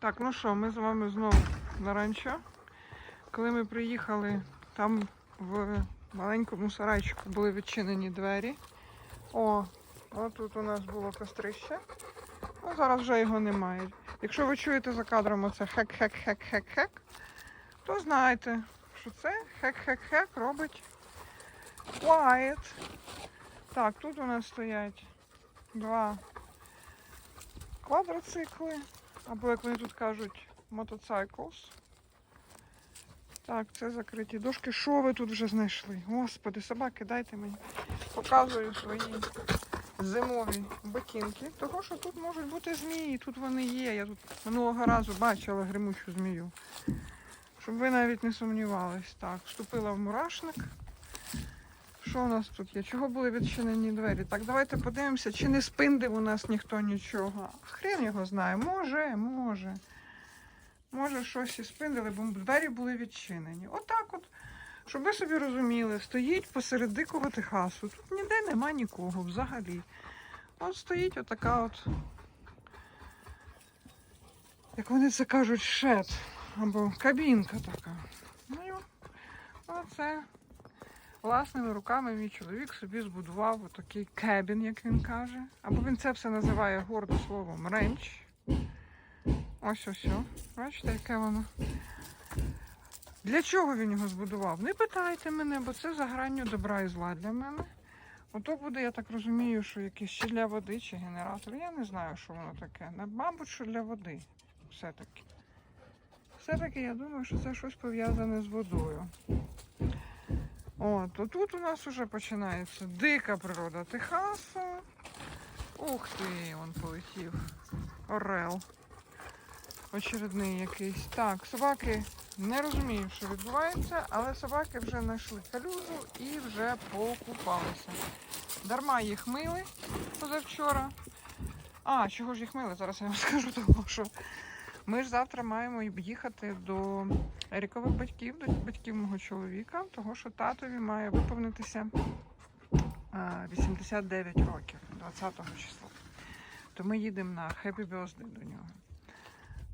Так, ну що, ми з вами знову на ранчо. Коли ми приїхали, там в маленькому сарайчику були відчинені двері. О, отут у нас було кострище. Ну, зараз вже його немає. Якщо ви чуєте за кадром оце хек-хек-хек-хек-хек, то знайте, що це хек-хек-хек робить Quiet. Так, тут у нас стоять два квадроцикли, або як вони тут кажуть, мотоциклс. Так, це закриті дошки. Що ви тут вже знайшли? Господи, собаки, дайте мені. Показую свої зимові ботинки. Того, що тут можуть бути змії, тут вони є. Я тут минулого разу бачила гримучу змію. Щоб ви навіть не сумнівались. Так, вступила в мурашник. Що у нас тут є? Чого були відчинені двері? Так, давайте подивимося, чи не спиндив у нас ніхто нічого. Хрен його знає. Може, може. Може, щось і спиндили, бо двері були відчинені. Отак от. Щоб ви собі розуміли, стоїть посеред дикого Техасу. Тут ніде нема нікого взагалі. От стоїть отака от. Як вони це кажуть, шет. Або кабінка така. Ну, оце власними руками мій чоловік собі збудував отакий кебін, як він каже. Або він це все називає гордо словом ренч. Ось. ось. Бачите, яке воно. Для чого він його збудував? Не питайте мене, бо це за гранню добра і зла для мене. Ото буде, я так розумію, що якийсь чи для води, чи генератор. Я не знаю, що воно таке. Мабуть, що для води. Все-таки. Все-таки я думаю, що це щось пов'язане з водою. От, отут у нас вже починається дика природа Техасу. Ух ти, он полетів. Орел. Очередний якийсь. Так, собаки не розуміють, що відбувається, але собаки вже знайшли калюжу і вже покупалися. Дарма їх мили позавчора. А, чого ж їх мили? Зараз я вам скажу того, що ми ж завтра маємо їхати до Ерікових батьків, батьків мого чоловіка, того що татові має виповнитися 89 років, 20 числа. То ми їдемо на Happy Birthday до нього.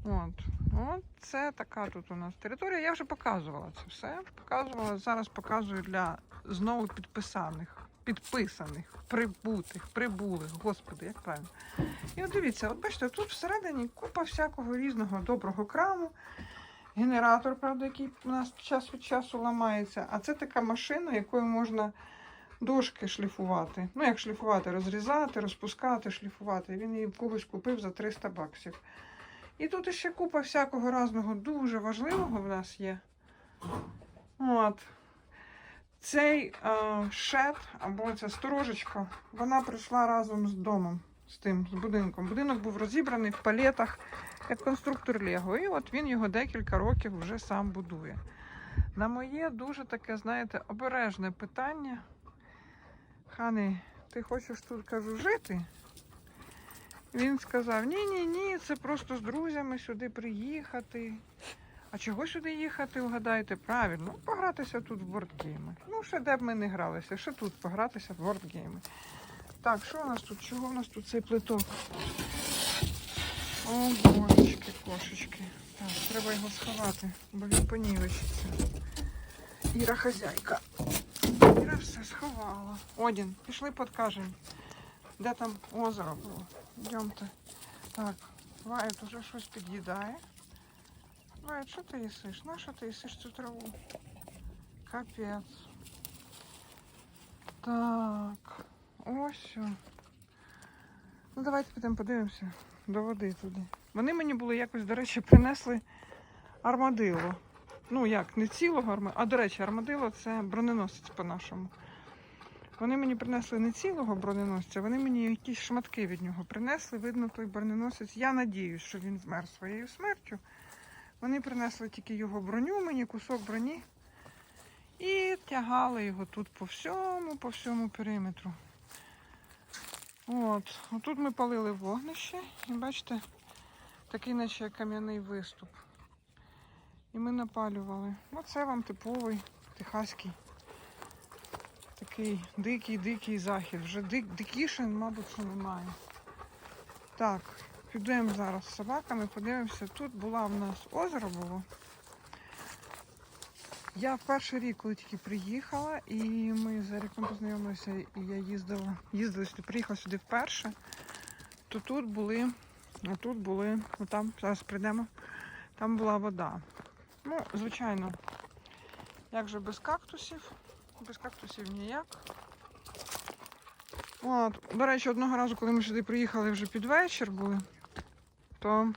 От. От це така тут у нас територія. Я вже показувала це все. Показувала. Зараз показую для знову підписаних, підписаних, прибутих, прибулих. Господи, як правильно. І от дивіться, от бачите, тут всередині купа всякого різного доброго краму. Генератор, правда, який у нас час від часу ламається. А це така машина, якою можна дошки шліфувати. Ну, як шліфувати, розрізати, розпускати, шліфувати. Він її когось купив за 300 баксів. І тут ще купа всякого разного дуже важливого в нас є. От. Цей е, шет або ця сторожечка, вона прийшла разом з домом, з тим, з будинком. Будинок був розібраний в палетах, як конструктор Лего. І от він його декілька років вже сам будує. На моє дуже таке, знаєте, обережне питання. Хани, ти хочеш тут кажу жити? Він сказав: ні, ні, це просто з друзями сюди приїхати. А чого сюди їхати, вгадайте? Правильно, погратися тут в бордгейми. Ну, ще де б ми не гралися, ще тут погратися в бордгейми. Так, що у нас тут? Чого у нас тут цей плиток? О, божечки, кошечки. Так, треба його сховати, бо він понівечиться. Іра хазяйка. Іра все сховала. Одін, пішли подкажемо. Де там озеро було? Йдемте. Так, Вайт уже щось під'їдає. Вайт, що ти їсиш? На що ти їсиш цю траву? Капець. Так, ось. о. Ну давайте підемо подивимося До води туди. Вони мені були якось, до речі, принесли армадило. Ну як, не цілого армадило, а до речі, армадило це броненосець по-нашому. Вони мені принесли не цілого броненосця, вони мені якісь шматки від нього принесли. Видно, той броненосець. Я надіюсь, що він вмер своєю смертю. Вони принесли тільки його броню, мені кусок броні. І тягали його тут по всьому, по всьому периметру. От, отут ми палили вогнище, і бачите, такий наче кам'яний виступ. І ми напалювали. Оце вам типовий техаський такий дикий-дикий захід. Вже дик, дикіше, мабуть, що немає. Так, Підемо зараз з собаками, подивимося. Тут була в нас озеро було. Я перший рік, коли тільки приїхала, і ми з Еріком познайомилися, і я їздила, їздила сюди, приїхала сюди вперше, то тут були, а тут були, ну там, зараз прийдемо, там була вода. Ну, звичайно, як же без кактусів? Без кактусів ніяк. От, до речі, одного разу, коли ми сюди приїхали вже під вечір були, то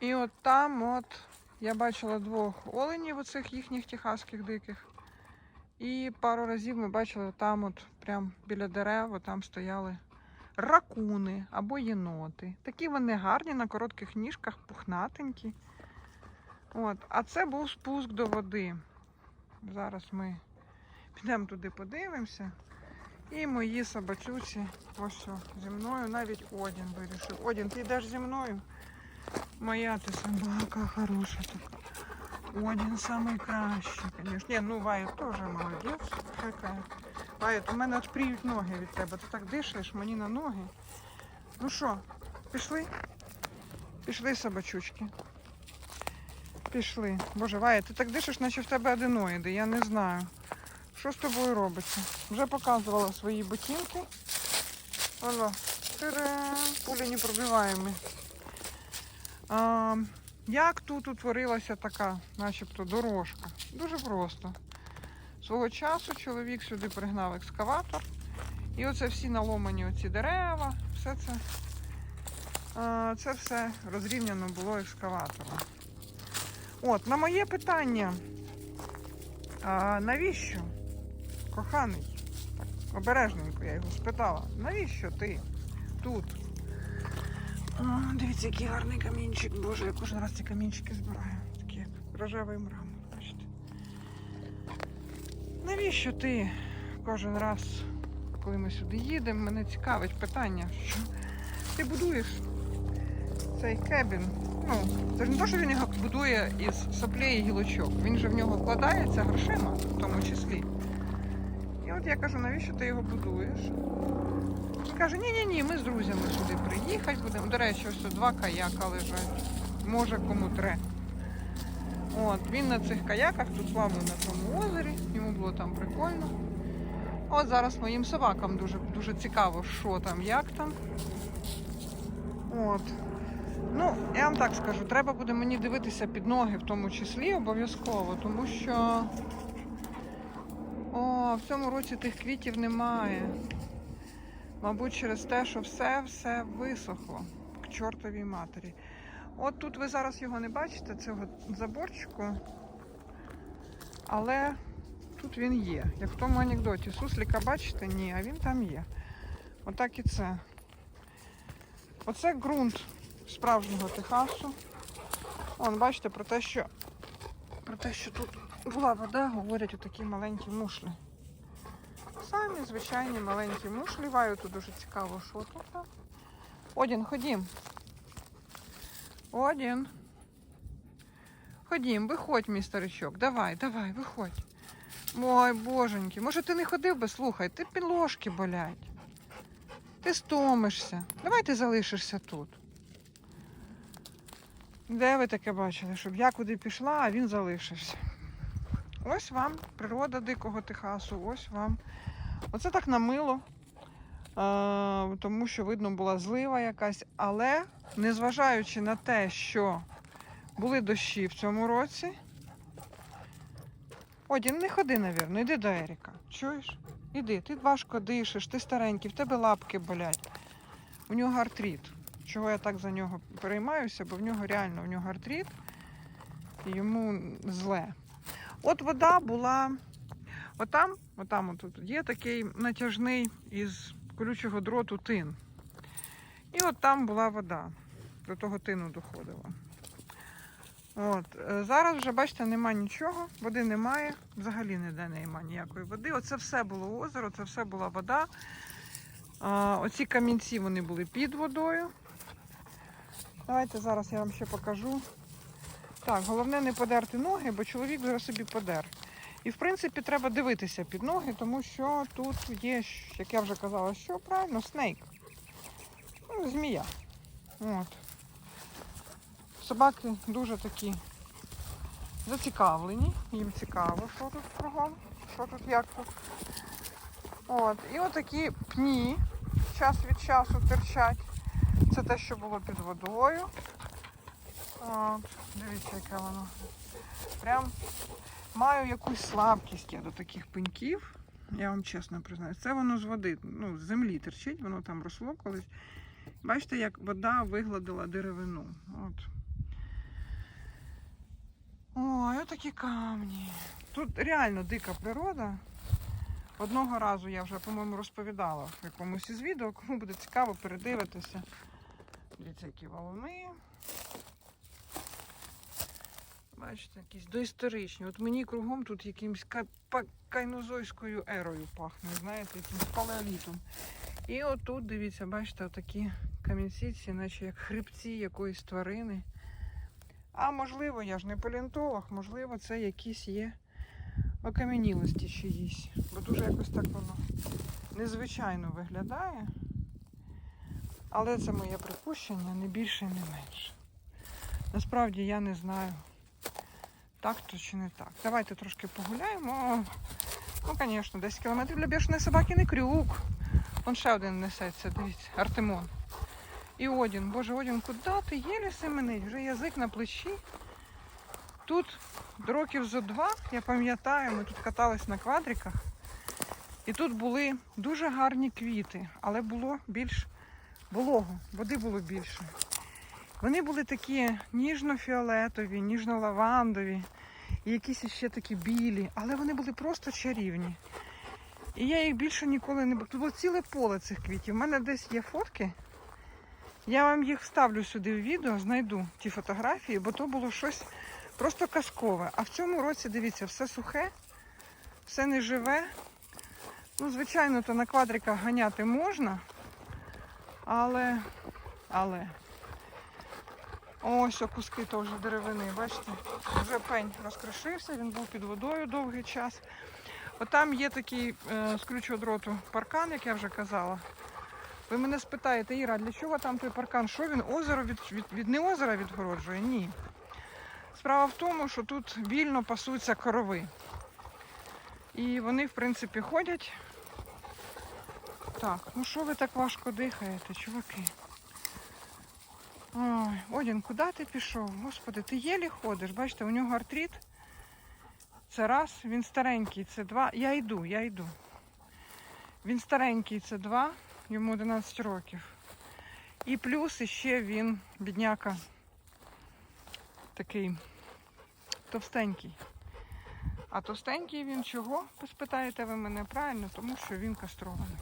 і от там от я бачила двох оленів, оцих їхніх техаських диких. І пару разів ми бачили там, от прям біля дерев, там стояли ракуни або єноти. Такі вони гарні на коротких ніжках, пухнатенькі. От. А це був спуск до води. Зараз ми підемо туди, подивимося. І мої собачуці ось зі мною, навіть Одін вирішив. Одін, ти йдеш зі мною? Моя ти собака хороша така. Одін самий кращий, звісно. Ні, ну Ваєт теж молодець. Така. Ваєт, у мене аж пріють ноги від тебе. Ти так дишаєш мені на ноги. Ну що, пішли? Пішли, собачучки. Пішли. Боже, Ваєт, ти так дишиш, наче в тебе аденоїди, я не знаю. Що з тобою робиться? Вже показувала свої ботинки. Воно. Тирен, пулі не пробиваємо. А, як тут утворилася така, начебто, дорожка? Дуже просто. Свого часу чоловік сюди пригнав екскаватор. І оце всі наломані оці дерева, все це, це все розрівняно було екскаватором. От, на моє питання, а, навіщо, коханий, так, обережненько я його спитала, навіщо ти тут? Дивіться, який гарний камінчик. Боже, я кожен раз ці камінчики збираю. Такі як рожевий мрамор, бачите. Навіщо ти кожен раз, коли ми сюди їдемо, мене цікавить питання, що ти будуєш цей кебін. Ну, це ж не те, що він його будує із соплей і гілочок. Він же в нього вкладається грошима, в тому числі. І от я кажу, навіщо ти його будуєш? Каже, ні-ні-ні, ми з друзями сюди приїхати будемо. До речі, ось два каяка лежать. Може кому тре. От, він на цих каяках тут плавав на тому озері, йому було там прикольно. От зараз моїм собакам дуже, дуже цікаво, що там, як там. От. Ну, я вам так скажу, треба буде мені дивитися під ноги в тому числі обов'язково, тому що о, в цьому році тих квітів немає. Мабуть, через те, що все-все висохло к чортовій матері. От тут ви зараз його не бачите, цього заборчику, але тут він є. Як в тому анекдоті. Сусліка бачите? Ні, а він там є. Отак і це. Оце ґрунт справжнього Техасу. Вон, бачите, про те, що про те, що тут була вода, говорять отакі маленькі мушлі. Самі звичайні маленькі мушлі. Ваю тут дуже цікаво, що тут. Одін, ходім. Одін. Ходім, виходь, мій старичок. Давай, давай, виходь. Ой, боженьки, може ти не ходив би, слухай, ти підложки болять. Ти стомишся. Давай ти залишишся тут. Де ви таке бачили, щоб я куди пішла, а він залишився. Ось вам природа дикого Техасу, ось вам. Оце так намило, е, тому що видно була злива якась, але незважаючи на те, що були дощі в цьому році. Одін, не ходи, навірно, йди до Еріка. Чуєш? Іди, ти важко дишиш, ти старенький, в тебе лапки болять. У нього артрит. Чого я так за нього переймаюся, бо в нього реально в нього артрит і йому зле. От вода була. Отам, отам отут є такий натяжний із колючого дроту тин. І от там була вода. До того тину доходила. От. е, Зараз вже, бачите, нема нічого, води немає, взагалі ніде немає ніякої води. Оце все було озеро, це все була вода. Оці камінці вони були під водою. Давайте зараз я вам ще покажу. Так, головне не подерти ноги, бо чоловік вже собі подер. І в принципі треба дивитися під ноги, тому що тут є, як я вже казала, що правильно, снейк. Ну, змія. От. Собаки дуже такі зацікавлені, їм цікаво, що тут кругом, що тут, як тут. От. І отакі пні час від часу терчать. Це те, що було під водою. От. Дивіться, яке воно. Прям маю якусь слабкість я до таких пеньків. Я вам чесно признаю. Це воно з води, ну, з землі терчить, воно там росло колись. Бачите, як вода вигладила деревину. От. Ой, отакі камні. Тут реально дика природа. Одного разу я вже, по-моєму, розповідала в якомусь із відео, кому буде цікаво передивитися. Дивіться, які валуни. Бачите, якісь доісторичні. От мені кругом тут якимось ка- кайнозойською ерою пахне, знаєте, якимось палеолітом. І отут, дивіться, бачите, отакі камінці, ці, наче як хребці якоїсь тварини. А можливо, я ж не палеонтолог, можливо, це якісь є окам'янілості чиїсь. Бо дуже якось так воно незвичайно виглядає. Але це моє припущення, не більше, не менше. Насправді я не знаю, так то чи не так. Давайте трошки погуляємо. Ну, звісно, 10 кілометрів для бішеної собаки не крюк. Вон ще один несеться, дивіться, Артемон. І Одін. Боже, Одін, куди ти єлі семенить? Вже язик на плечі. Тут років зо два, я пам'ятаю, ми тут катались на квадриках. І тут були дуже гарні квіти, але було більш волого, води було більше. Вони були такі ніжно-фіолетові, ніжно-лавандові, і якісь ще такі білі, але вони були просто чарівні. І я їх більше ніколи не. Тут було ціле поле цих квітів. У мене десь є фотки. Я вам їх вставлю сюди в відео, знайду ті фотографії, бо то було щось просто казкове. А в цьому році, дивіться, все сухе, все неживе. Ну, звичайно, то на квадриках ганяти можна, але, але. Ось куски теж деревини, бачите? Вже пень розкришився, він був під водою довгий час. Отам є такий е, з ключого дроту паркан, як я вже казала. Ви мене спитаєте, Іра, для чого там той паркан? Що він озеро від, від, від не озера відгороджує? Ні. Справа в тому, що тут вільно пасуться корови. І вони, в принципі, ходять. Так, ну що ви так важко дихаєте, чуваки? Ой, Одін, куди ти пішов? Господи, ти єлі ходиш. Бачите, у нього артрит. Це раз, він старенький, це два. Я йду, я йду. Він старенький, це два, йому 11 років. І плюс іще він, бідняка, такий товстенький. А товстенький він чого? Спитаєте ви мене правильно, тому що він кастрований.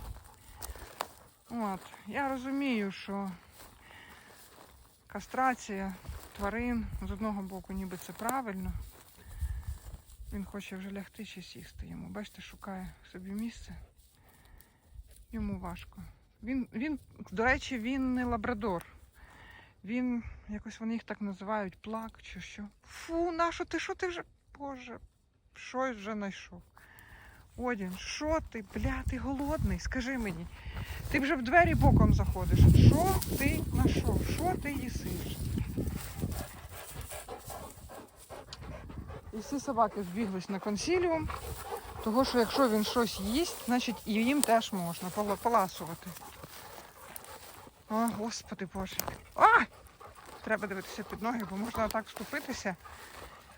От, я розумію, що кастрація тварин з одного боку ніби це правильно. Він хоче вже лягти чи сісти йому. Бачите, шукає собі місце. Йому важко. Він, він, до речі, він не лабрадор. Він, якось вони їх так називають, плак чи що. Фу, нащо ти? Що ти вже? Боже, щось вже знайшов. Одін, що ти, бля, ти голодний? Скажи мені. Ти вже в двері боком заходиш. Що ти знайшов? Що ти їсиш? І всі собаки збіглись на консіліум, того що якщо він щось їсть, значить і їм теж можна поласувати. О, господи боже. А! Треба дивитися під ноги, бо можна так вступитися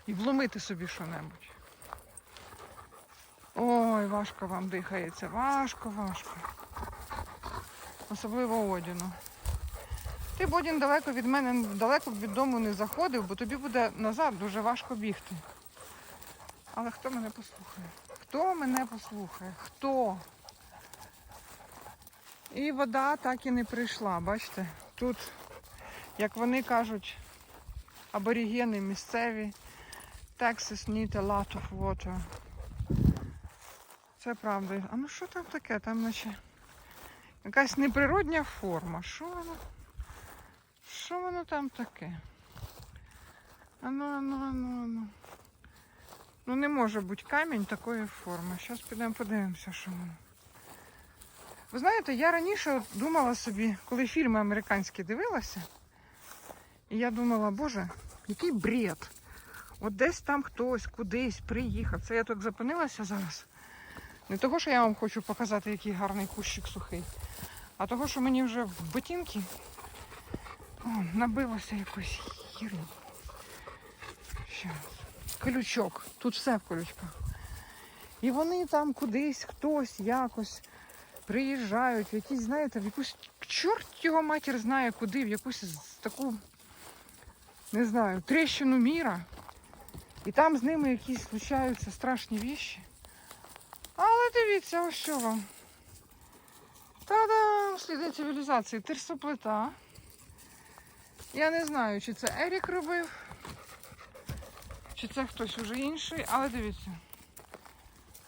і вломити собі що-небудь. Ой, важко вам дихається, важко, важко. Особливо Одіну. Ти б Одін далеко від мене, далеко від дому не заходив, бо тобі буде назад дуже важко бігти. Але хто мене послухає? Хто мене послухає? Хто? І вода так і не прийшла, бачите? Тут, як вони кажуть, аборігени місцеві, Texas need a lot of water. Це правда. А ну що там таке? Там наче якась неприродня форма. Що воно? Що воно там таке? Ану, ану, ану, ану. Ну не може бути камінь такої форми. Зараз підемо подивимося, що воно. Ви знаєте, я раніше думала собі, коли фільми американські дивилася, і я думала, боже, який бред. От десь там хтось кудись приїхав. Це я так зупинилася зараз. Не того, що я вам хочу показати, який гарний кущик сухий, а того, що мені вже в ботинки о, набилося якось хірні. Щас. Колючок. Тут все в колючках. І вони там кудись, хтось якось приїжджають якісь, знаєте, в якусь чорт його матір знає куди, в якусь таку, не знаю, тріщину міра. І там з ними якісь случаються страшні віщі. Але дивіться, ось що вам. Та-дам! Сліди цивілізації. Терсоплита. Я не знаю, чи це Ерік робив, чи це хтось уже інший, але дивіться.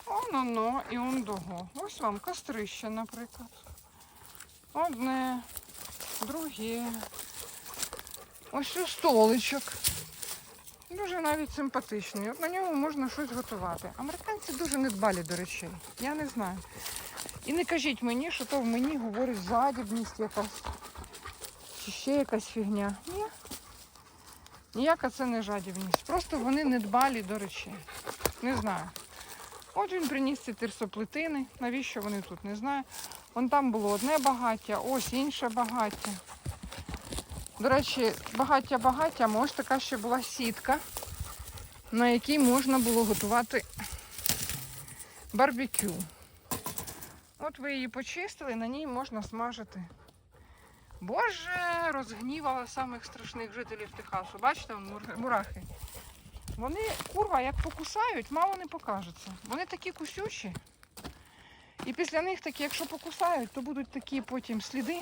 Оно-но і он дого. Ось вам кострище, наприклад. Одне, друге. Ось у столичок. Дуже навіть симпатичний. От на ньому можна щось готувати. Американці дуже недбалі до речей. Я не знаю. І не кажіть мені, що то в мені говорить жадібність якась. Чи ще якась фігня. Ні. Ніяка це не жадібність. Просто вони недбалі до речей. Не знаю. От він приніс ці тирсоплетини. Навіщо вони тут? Не знаю. Вон там було одне багаття, ось інше багаття. До речі, багаття багаттям, ось така ще була сітка, на якій можна було готувати барбекю. От ви її почистили, на ній можна смажити. Боже, розгнівала самих страшних жителів Техасу. Бачите, мурахи. Вони, курва, як покусають, мало не покажеться. Вони такі кусючі. І після них такі, якщо покусають, то будуть такі потім сліди,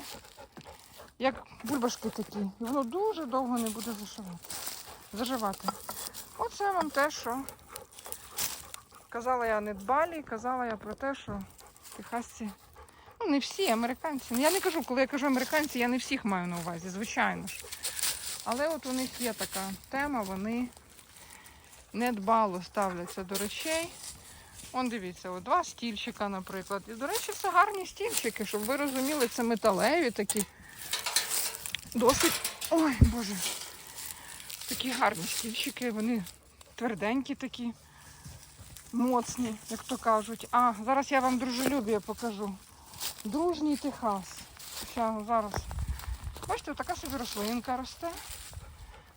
як бульбашки такі. І воно дуже довго не буде зашивати. заживати. Оце вам те, що казала я не дбалі, казала я про те, що техасці, ну не всі американці. Ну, Я не кажу, коли я кажу американці, я не всіх маю на увазі, звичайно ж. Але от у них є така тема, вони недбало ставляться до речей. Вон дивіться, от два стільчика, наприклад. І, до речі, це гарні стільчики, щоб ви розуміли, це металеві такі. Досить. Ой, Боже. Такі гарні стільчики, вони тверденькі такі, моцні, як то кажуть. А, зараз я вам дружелюб'я покажу. Дружній Техас. Ща, зараз. Бачите, така собі рослинка росте.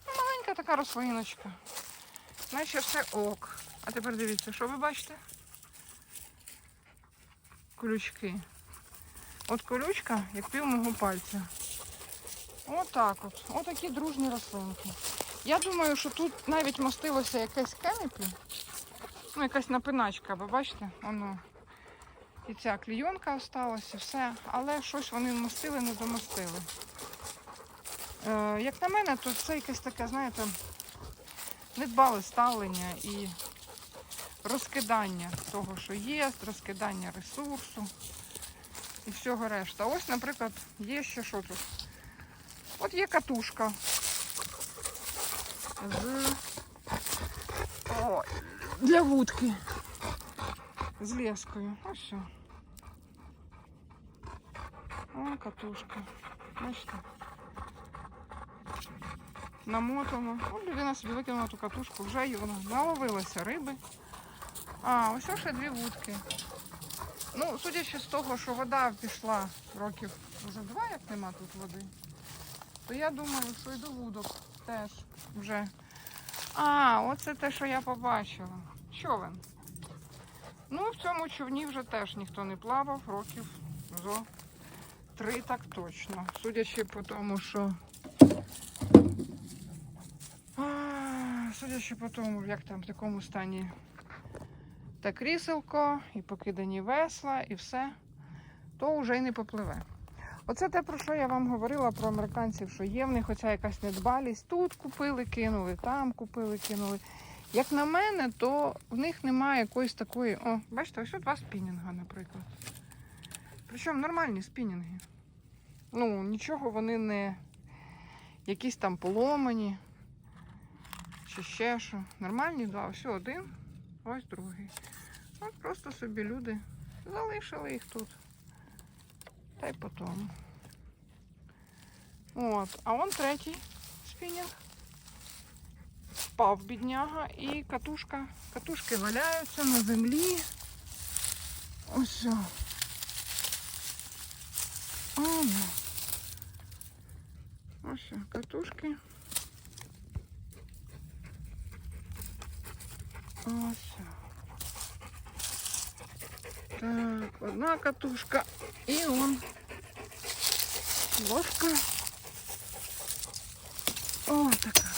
Ну, маленька така рослиночка. Наче все ок. А тепер дивіться, що ви бачите? Колючки. От колючка, як пів мого пальця. Отак от. Отакі дружні рослинки. Я думаю, що тут навіть мостилося якесь кенепі. Ну, якась напиначка, бо бачите, воно. І ця клійонка осталася, все. Але щось вони мостили, не домостили. Е, як на мене, то це якесь таке, знаєте, недбале ставлення і розкидання того, що є, розкидання ресурсу і всього решта. Ось, наприклад, є ще що тут. От є катушка з О, для вудки з лескою. Ось все. О, катушка. Бачите? Намотано. От людина собі викинула ту катушку, вже її вона наловилася риби. А, ось ще дві вудки. Ну, судячи з того, що вода пішла років вже два, як нема тут води, То я думаю, що і до вудок теж вже. А, оце те, що я побачила. Човен. Ну, в цьому човні вже теж ніхто не плавав, років зо три так точно. Судячи по тому, що. Судячи по тому, як там в такому стані та кріселко, і покидані весла, і все, то вже й не попливе. Оце те, про що я вам говорила про американців, що є в них оця якась недбалість. Тут купили, кинули, там купили, кинули. Як на мене, то в них немає якоїсь такої. О, бачите, ось два спінінга, наприклад. Причому нормальні спінінги. Ну, нічого вони не якісь там поломані. Чи ще що. Нормальні два. Ось один, ось другий. От просто собі люди залишили їх тут. Та й потім. От, а он третій спінінг. Впав бідняга і катушка. Катушки валяються на землі. Ось. що. О, Ось що, катушки. Ось. Так, одна катушка. І он ложка. О, така.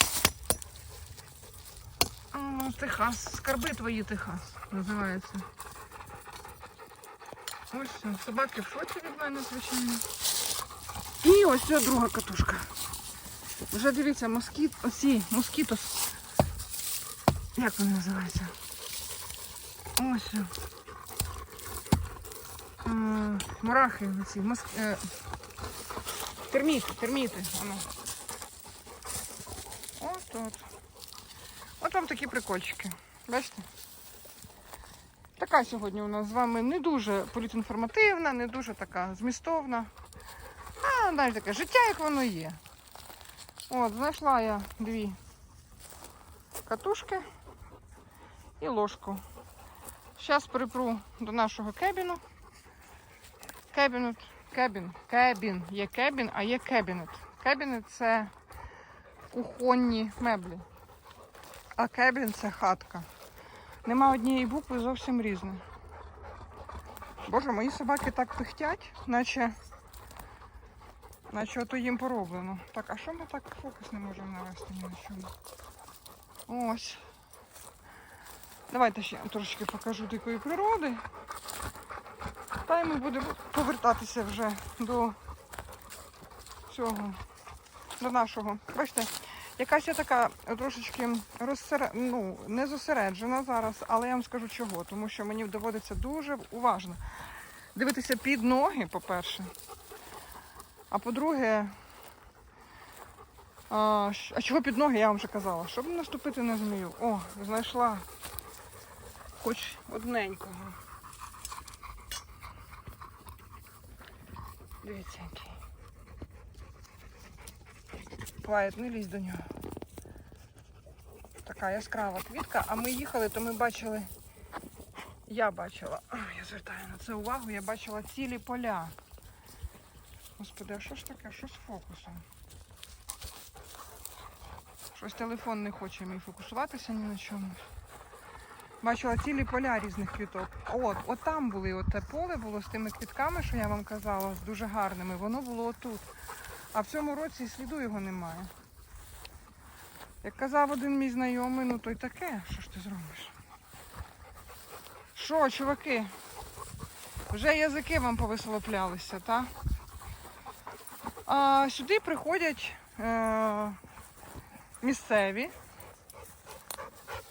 Техас. Скарби твої Техас називається. Ось все. Собаки в шоці від мене, звичайно. І ось ця друга катушка. Вже дивіться, москіт, оці, москітос. Як вони називаються? Ось. Е, Мурахи оці, моск... е, терміти, терміти. Воно. От от. От там такі прикольчики. Бачите? Така сьогодні у нас з вами не дуже політінформативна, не дуже така змістовна. А, далі таке життя, як воно є. От, знайшла я дві катушки і ложку. Зараз припру до нашого кебіну. Кебінет, кебін, кебін. Є кебін, а є кебінет. Кебінет це кухонні меблі. А кебін це хатка. Нема однієї букви зовсім різне. Боже, мої собаки так пихтять, наче, наче ото їм пороблено. Так, а що ми так фокус не можемо навести ні на чому? Ось. Давайте ще трошечки покажу дикої природи. Та й ми будемо повертатися вже до цього, до нашого. Бачите, якась я така трошечки розсере... ну, не зосереджена зараз, але я вам скажу чого. Тому що мені доводиться дуже уважно дивитися під ноги, по-перше. А по-друге, а, а чого під ноги, я вам вже казала, щоб наступити на змію. О, знайшла хоч одненького. Дивіться, який. Клайд, не лізь до нього. Така яскрава квітка, а ми їхали, то ми бачили. Я бачила, я звертаю на це увагу, я бачила цілі поля. Господи, а що ж таке? Що з фокусом? Щось телефон не хоче мій фокусуватися ні на чому. Бачила цілі поля різних квіток. От, от там були, от те поле було з тими квітками, що я вам казала, з дуже гарними. Воно було отут. А в цьому році і сліду його немає. Як казав один мій знайомий, ну то й таке, що ж ти зробиш? Що, чуваки? Вже язики вам повисолоплялися, так? А, сюди приходять е, місцеві.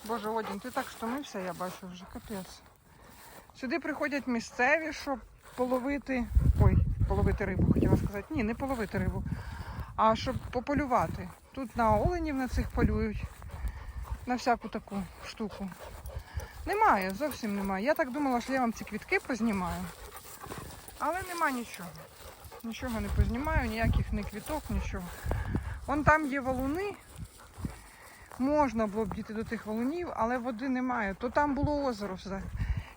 Боже, Одін, ти так стомився, я бачу вже капець. Сюди приходять місцеві, щоб половити. Ой, половити рибу, хотіла сказати. Ні, не половити рибу, а щоб пополювати. Тут на оленів на цих полюють, на всяку таку штуку. Немає, зовсім немає. Я так думала, що я вам ці квітки познімаю. Але нема нічого. Нічого не познімаю, ніяких не квіток, нічого. Вон там є валуни. Можна було б дійти до тих валунів, але води немає. То там було озеро все.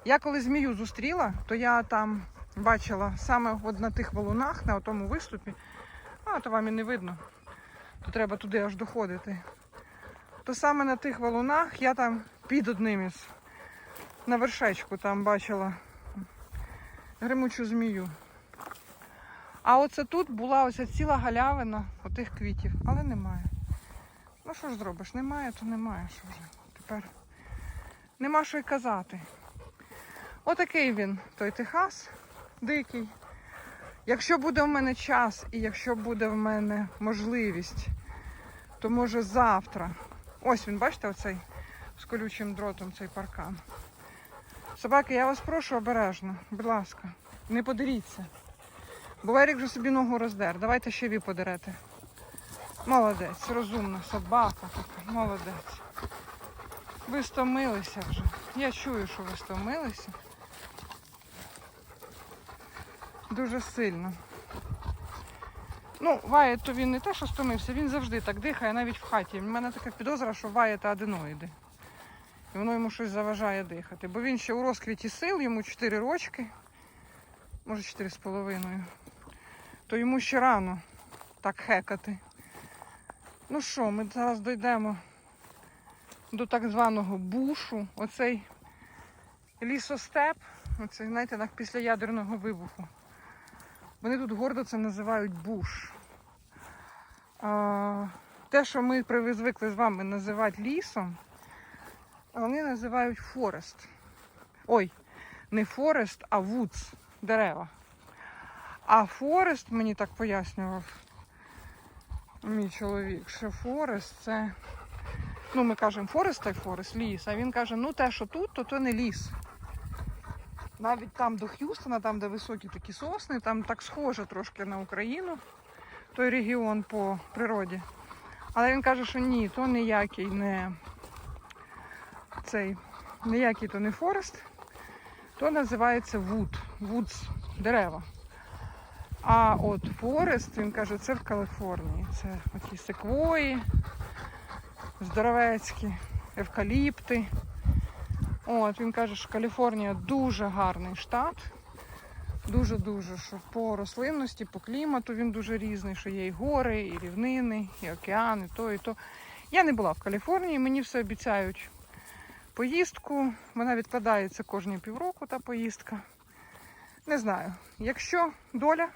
Я коли змію зустріла, то я там бачила саме от на тих валунах, на тому виступі. А, то вам і не видно. То треба туди аж доходити. То саме на тих валунах я там під одним із на вершечку там бачила гримучу змію. А оце тут була ось ціла галявина отих квітів, але немає. Ну що ж зробиш? Немає, то немає. Що вже тепер нема що й казати. Отакий він, той Техас, дикий. Якщо буде в мене час і якщо буде в мене можливість, то може завтра. Ось він, бачите, оцей з колючим дротом цей паркан. Собаки, я вас прошу обережно, будь ласка, не подеріться. Бо Ерік вже собі ногу роздер. Давайте ще ви подерете. Молодець, розумна собака така, молодець. Ви стомилися вже. Я чую, що ви стомилися. Дуже сильно. Ну, Ваєт, то він не те, що стомився, він завжди так дихає, навіть в хаті. У мене така підозра, що Ваєта аденоїди. І воно йому щось заважає дихати. Бо він ще у розквіті сил, йому 4 рочки, може 4 з половиною. То йому ще рано так хекати. Ну що, ми зараз дійдемо до так званого бушу. Оцей лісостеп, оцей, знаєте, як після ядерного вибуху. Вони тут гордо це називають буш. А, те, що ми звикли з вами називати лісом, вони називають форест. Ой, не форест, а вудс, дерева. А форест мені так пояснював мій чоловік, що форест це. Ну, ми кажемо форест та форест, ліс. А він каже, ну те, що тут, то то не ліс. Навіть там до Х'юстона, там, де високі такі сосни, там так схоже трошки на Україну, той регіон по природі. Але він каже, що ні, то ніякий не цей, ніякий то не форест, то називається вуд, вудс, дерева. А от форест, він каже, це в Каліфорнії. Це оті секвої, здоровецькі, евкаліпти. От, він каже, що Каліфорнія дуже гарний штат. Дуже-дуже, що по рослинності, по клімату він дуже різний, що є і гори, і рівнини, і океани, то і то. Я не була в Каліфорнії, мені все обіцяють поїздку. Вона відкладається кожні півроку, та поїздка. Не знаю. Якщо доля,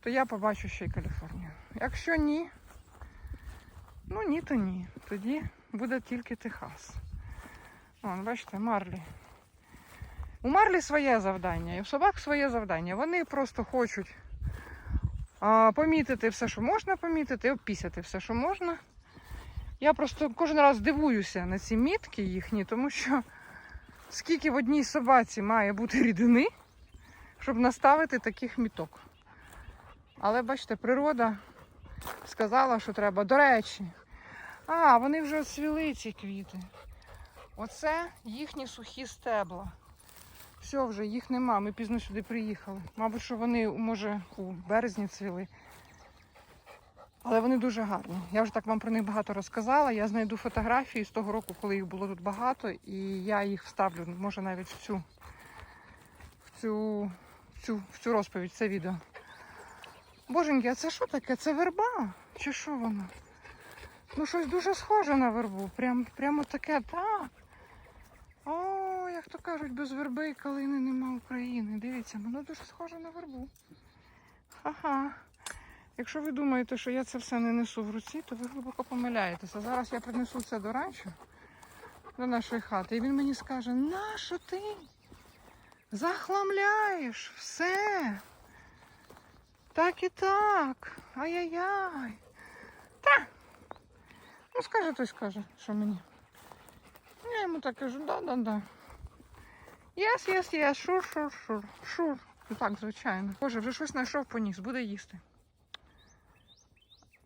то я побачу ще й Каліфорнію. Якщо ні, ну ні, то ні. Тоді буде тільки Техас. Вон, бачите, Марлі. У Марлі своє завдання, і у собак своє завдання. Вони просто хочуть а, помітити все, що можна помітити, обпісяти все, що можна. Я просто кожен раз дивуюся на ці мітки їхні, тому що скільки в одній собаці має бути рідини, щоб наставити таких міток. Але бачите, природа сказала, що треба. До речі, а, вони вже оцвіли ці квіти. Оце їхні сухі стебла. Все, вже їх нема. Ми пізно сюди приїхали. Мабуть, що вони, може, у березні цвіли. Але вони дуже гарні. Я вже так вам про них багато розказала. Я знайду фотографії з того року, коли їх було тут багато, і я їх вставлю, може навіть в цю, в цю, в цю, в цю розповідь, це відео. Боженьки, а це що таке? Це верба? Чи що воно? Ну, щось дуже схоже на вербу. Прям, прямо таке, так. О, як то кажуть, без верби і калини нема України. Дивіться, воно дуже схоже на вербу. Ха-ха. Якщо ви думаєте, що я це все не несу в руці, то ви глибоко помиляєтеся. Зараз я принесу це до ранчо, до нашої хати, і він мені скаже, нащо ти захламляєш все? Так і так. Ай-яй-яй. Та. Ну, скаже, той скаже, що мені. Я йому так кажу, да-да-да. Yes, yes, yes, sure, sure, sure, sure. Ну так, звичайно. Боже, вже щось знайшов поніс, буде їсти.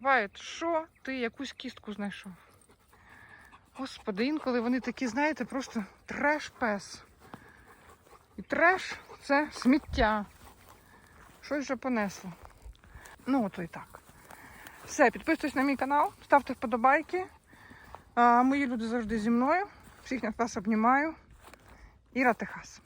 Вайт, що ти якусь кістку знайшов? Господи, інколи вони такі, знаєте, просто треш-пес. І треш це сміття. Щось вже понесло. Ну, ото і так. Все, підписуйтесь на мій канал, ставте вподобайки. А, мої люди завжди зі мною. Всіх я вас обнімаю. Іра Техас.